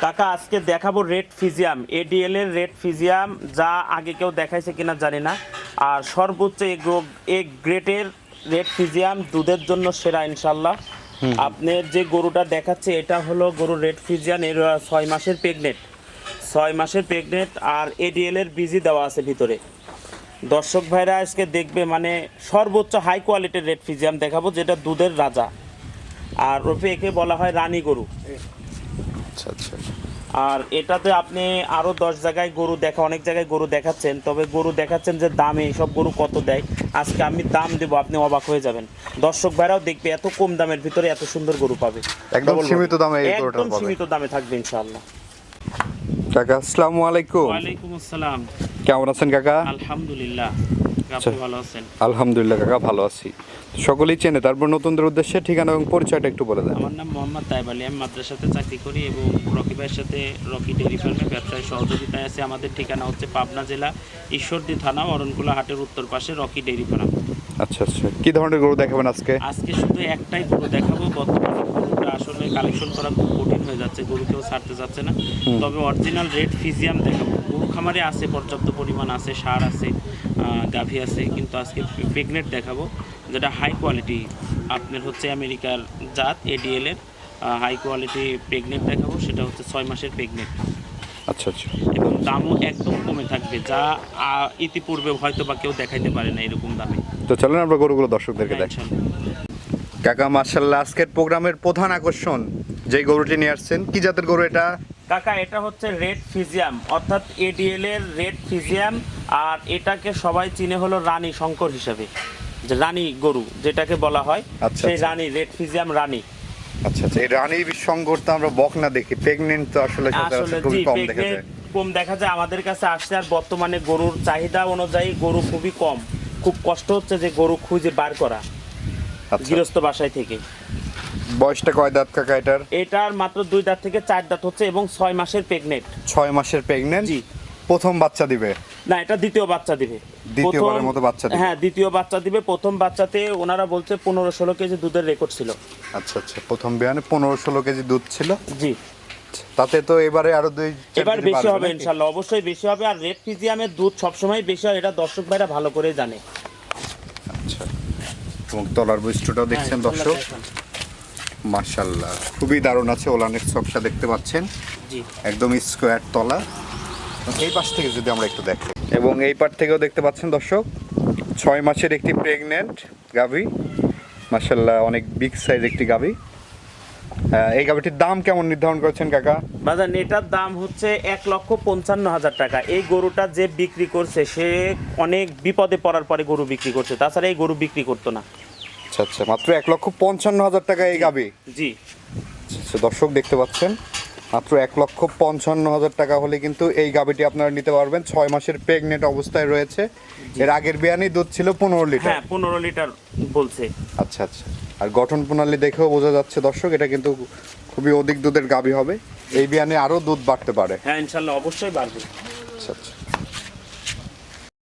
কাকা আজকে দেখাবো রেড ফিজিয়াম। এডিএল এর রেড ফিজিয়াম যা আগে কেউ দেখাইছে কিনা জানি না। আর সর্বোচ্চ এ গ্রো- এ গ্রেটের রেড ফিজিয়াম দুধের জন্য সেরা ইনশাল্লাহ। আপনার যে গরুটা দেখাচ্ছে এটা হলো গরু রেড ফিজিয়ান এর ছয় মাসের প্রেগনেন্ট ছয় মাসের প্রেগনেন্ট আর এডিএল এর বিজি দেওয়া আছে ভিতরে। দর্শক ভাইরা আজকে দেখবে মানে সর্বোচ্চ হাই কোয়ালিটির রেড ফিজিয়াম দেখাবো যেটা দুধের রাজা। আর ওপে একে বলা হয় রানী গরু। আচ্ছা। আচ্ছা আর এটাতে আপনি আরও দশ জায়গায় গরু দেখা অনেক জায়গায় গরু দেখাচ্ছেন তবে গরু দেখাচ্ছেন যে দামে সব গরু কত দেয় আজকে আমি দাম দেবো আপনি অবাক হয়ে যাবেন। দর্শক ভাইরাও দেখবে এত কম দামের ভিতরে এত সুন্দর গরু পাবে। একদম সীমিত দামে এই গরুটা একদম পাবে। সীমিত দামে থাকবে ইনশাআল্লাহ। কাকা আসসালামু আলাইকুম। ওয়ালাইকুম আসসালাম। কেমন আছেন কাকা? আলহামদুলিল্লাহ। আচ্ছা। আলহামদুলিল্লাহ কাকা ভালো আছি। সকলেই চেনে তারপর নতুনদের উদ্দেশ্যে ঠিকানা এবং পরিচয়টা একটু বলে দেন। আমার নাম মোহাম্মদ তাইব আলী। আমি মাদ্রাসাতে চাকরি করি এবং রকি ভাইয়ের সাথে রকি ডেয়ারি ফার্মে ব্যবসায় সহযোগিতায় আছে। আমাদের ঠিকানা হচ্ছে পাবনা জেলা ঈশ্বরদী থানা অরণকুলা হাটের উত্তর পাশে রকি ডেয়ারি ফার্ম। আচ্ছা আচ্ছা। কি ধরনের গরু দেখাবেন আজকে? আজকে শুধু একটাই গরু দেখাবো। বর্তমানে গরুটা আসলে কালেকশন করা খুব কঠিন হয়ে যাচ্ছে। গরু কেউ ছাড়তে যাচ্ছে না। তবে অরিজিনাল রেড ফিজিয়াম দেখাবো। গরু খামারে আছে পর্যাপ্ত পরিমাণ আছে সার আছে গাভী আছে কিন্তু আজকে প্রেগনেন্ট দেখাবো যেটা হাই কোয়ালিটি আপনার হচ্ছে আমেরিকার জাত এডিএল এর হাই কোয়ালিটি প্রেগনেন্ট দেখাবো সেটা হচ্ছে ছয় মাসের প্রেগনেন্ট আচ্ছা আচ্ছা। এবং দামও একদম কমে থাকবে যা ইতিপূর্বে হয়তো বা কেউ দেখাইতে পারে না এরকম দামে। তো চলেন আমরা গরুগুলো দর্শকদেরকে হ্যাঁ, দেখ কাকা মার্শাল্লাহ আজকের প্রোগ্রামের প্রধান আকর্ষণ যেই গরুটি নিয়ে আসছেন কি জাতের গরু এটা? কাকা এটা হচ্ছে রেড ফিজিয়াম অর্থাৎ এডিএল এর রেড ফিজিয়াম আর এটাকে সবাই চিনে হলো রানী শঙ্কর হিসেবে। যে রানী গরু যেটাকে বলা হয়। আচ্ছা, সেই আচ্ছা। রানী রেড ফিজিয়াম রানী। আচ্ছা আচ্ছা এই রানী সংঘর তো আমরা বক না দেখি। প্রেগনেন্ট তো আসলে খুবই কম দেখা যায়। কম দেখা যায়। আমাদের কাছে আসছে আর বর্তমানে গরুর চাহিদা অনুযায়ী গরু খুবই কম। খুব কষ্ট হচ্ছে যে গরু খুঁজে বার করা। গৃহস্থ বাসায় থেকে। বয়সটা কয় দাঁত কাকা এটার? এটার মাত্র দুই দাঁত থেকে চার দাঁত হচ্ছে এবং ছয় মাসের প্রেগনেন্ট ছয় মাসের প্রেগনেন্ট জি। প্রথম বাচ্চা দিবে? না এটা দ্বিতীয় বাচ্চা দিবে। দ্বিতীয়বারের মতো বাচ্চা দিবে। হ্যাঁ দ্বিতীয় বাচ্চা দিবে। প্রথম বাচ্চাতে ওনারা বলছে পনেরো ষোলো কেজি দুধের রেকর্ড ছিল। আচ্ছা আচ্ছা। প্রথম বিয়ানে পনেরো ষোলো কেজি দুধ ছিল? জি। তাতে তো এবারে আরও দুই এবার বেশি হবে? ইনশাল্লাহ অবশ্যই বেশি হবে। আর রেড ফিজিয়ামের দুধ সবসময় বেশি হয় এটা দর্শক ভাইরা ভালো করে জানে। আচ্ছা। এবং তলার বৈশিষ্ট্যটাও দেখছেন হ্যাঁ, দর্শক। মার্শাল্লাহ খুবই দারুণ আছে ওলানের ছকটা দেখতে পাচ্ছেন। জি। একদম স্কোয়ার তলা। এই পাশ থেকে যদি আমরা একটু দেখি। এবং এই পার থেকেও দেখতে পাচ্ছেন দর্শক ছয় মাসের একটি প্রেগনেন্ট গাভী। মার্শাল্লাহ অনেক বিগ সাইজ একটি গাভী। এই গাভীটির দাম কেমন নির্ধারণ করেছেন কাকা? বাজার এটার দাম হচ্ছে এক লক্ষ পঞ্চান্ন হাজার টাকা। এই গরুটা যে বিক্রি করছে সে অনেক বিপদে পড়ার পরে গরু বিক্রি করছে। তাছাড়া এই গরু বিক্রি করতো না। আচ্ছা আচ্ছা মাত্র এক লক্ষ পঞ্চান্ন হাজার টাকা এই গাভী জি। আচ্ছা, দর্শক দেখতে পাচ্ছেন মাত্র এক লক্ষ পঞ্চান্ন হাজার টাকা হলে কিন্তু এই গাবিটি আপনারা নিতে পারবেন। ছয় মাসের প্রেগনেন্ট অবস্থায় রয়েছে। এর আগের বিয়ানি দুধ ছিল পনেরো লিটার। হ্যাঁ পনেরো লিটার বলছে। আচ্ছা আচ্ছা আর গঠন প্রণালী দেখেও বোঝা যাচ্ছে দর্শক এটা কিন্তু খুবই অধিক দুধের গাবি হবে। এই বিয়ানে আরও দুধ বাড়তে পারে। হ্যাঁ ইনশাল্লাহ অবশ্যই বাড়বে। আচ্ছা আচ্ছা।